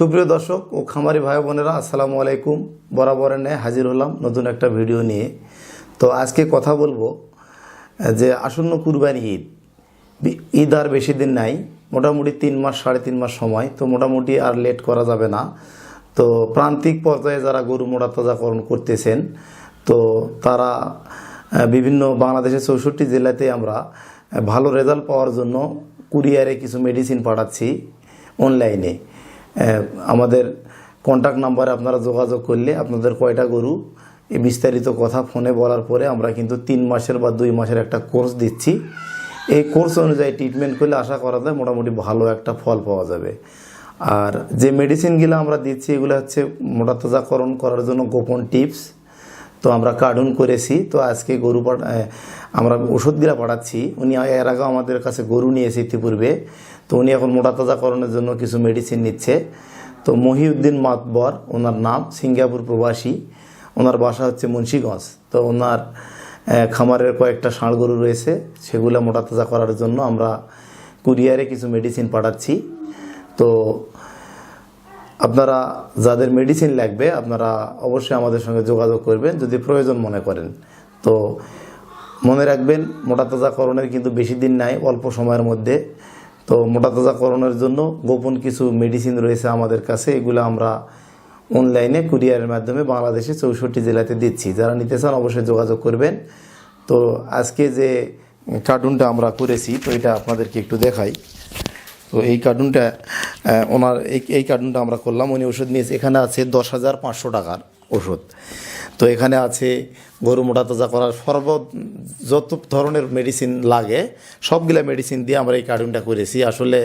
সুপ্রিয় দর্শক ও খামারি ভাই বোনেরা, আসসালামু আলাইকুম। বরাবরের ন্যায় হাজির হলাম নতুন একটা ভিডিও নিয়ে। তো আজকে কথা বলব, যে আসন্ন কুরবানি ঈদ। ঈদ আর বেশি দিন নাই, মোটামুটি তিন মাস, সাড়ে তিন মাস সময়, তো মোটামুটি আর লেট করা যাবে না। তো প্রান্তিক পর্যায়ে যারা গরু মোড়া তাজাকরণ করতেছেন, তো তারা বিভিন্ন বাংলাদেশের চৌষট্টি জেলাতে আমরা ভালো রেজাল্ট পাওয়ার জন্য কুরিয়ারে কিছু মেডিসিন পাঠাচ্ছি অনলাইনে আমাদের কন্ট্যাক্ট নাম্বারে আপনারা যোগাযোগ করলে আপনাদের কয়টা গরু বিস্তারিত কথা ফোনে বলার পরে আমরা কিন্তু তিন মাসের বা দুই মাসের একটা কোর্স দিচ্ছি। এই কোর্স অনুযায়ী ট্রিটমেন্ট করলে আশা করা যায় মোটামুটি ভালো একটা ফল পাওয়া যাবে। আর যে মেডিসিনগুলো আমরা দিচ্ছি, এগুলো হচ্ছে মোটাতাজাকরণ করার জন্য গোপন টিপস তো আমরা কার্টুন করেছি, তো আজকে গরু আমরা ওষুধগুলা পাঠাচ্ছি উনি এর আগেও আমাদের কাছে গরু নিয়েছে ইতিপূর্বে। তো উনি এখন মোটা তাজাকরণের জন্য কিছু মেডিসিন নিচ্ছে। তো মহিউদ্দিন মাতবর, ওনার নাম সিঙ্গাপুর প্রবাসী। ওনার বাসা হচ্ছে মুন্সীগঞ্জ। তো ওনার খামারের কয়েকটা ষাঁড় গরু রয়েছে, সেগুলো মোটা তাজা করার জন্য আমরা কুরিয়ারে কিছু মেডিসিন পাঠাচ্ছি তো আপনারা যাদের মেডিসিন লাগবে, আপনারা অবশ্যই আমাদের সঙ্গে যোগাযোগ করবেন, যদি প্রয়োজন মনে করেন। তো মনে রাখবেন, মোটা তাজাকরণের কিন্তু বেশি দিন নাই, অল্প সময়ের মধ্যে। তো মোটা তাজাকরণের জন্য গোপন কিছু মেডিসিন রয়েছে আমাদের কাছে, এগুলো আমরা অনলাইনে কুরিয়ারের মাধ্যমে বাংলাদেশে চৌষট্টি জেলাতে দিচ্ছি। যারা নিতে চান, অবশ্যই যোগাযোগ করবেন। তো আজকে যে কার্টুনটা আমরা করেছি, তো এটা আপনাদেরকে একটু দেখাই। তো এই কার্টুনটা ওনার এই এই কার্টুনটা আমরা করলাম। উনি ওষুধ নিয়েছে। এখানে আছে দশ হাজার পাঁচশো টাকার ওষুধ। তো এখানে আছে গরু মোটা তাজা করার সর্ব যত ধরনের মেডিসিন লাগে, সবগুলা মেডিসিন দিয়ে আমরা এই কার্টুনটা করেছি। আসলে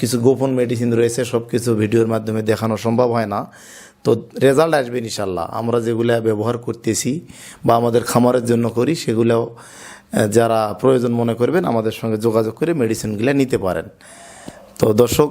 কিছু গোপন মেডিসিন রয়েছে সব কিছু ভিডিওর মাধ্যমে দেখানো সম্ভব হয় না। তো রেজাল্ট আসবে ইনশাল্লাহ আমরা যেগুলা ব্যবহার করতেছি বা আমাদের খামারের জন্য করি সেগুলো যারা প্রয়োজন মনে করবেন, আমাদের সঙ্গে যোগাযোগ করে মেডিসিনগুলো নিতে পারেন। তো দর্শক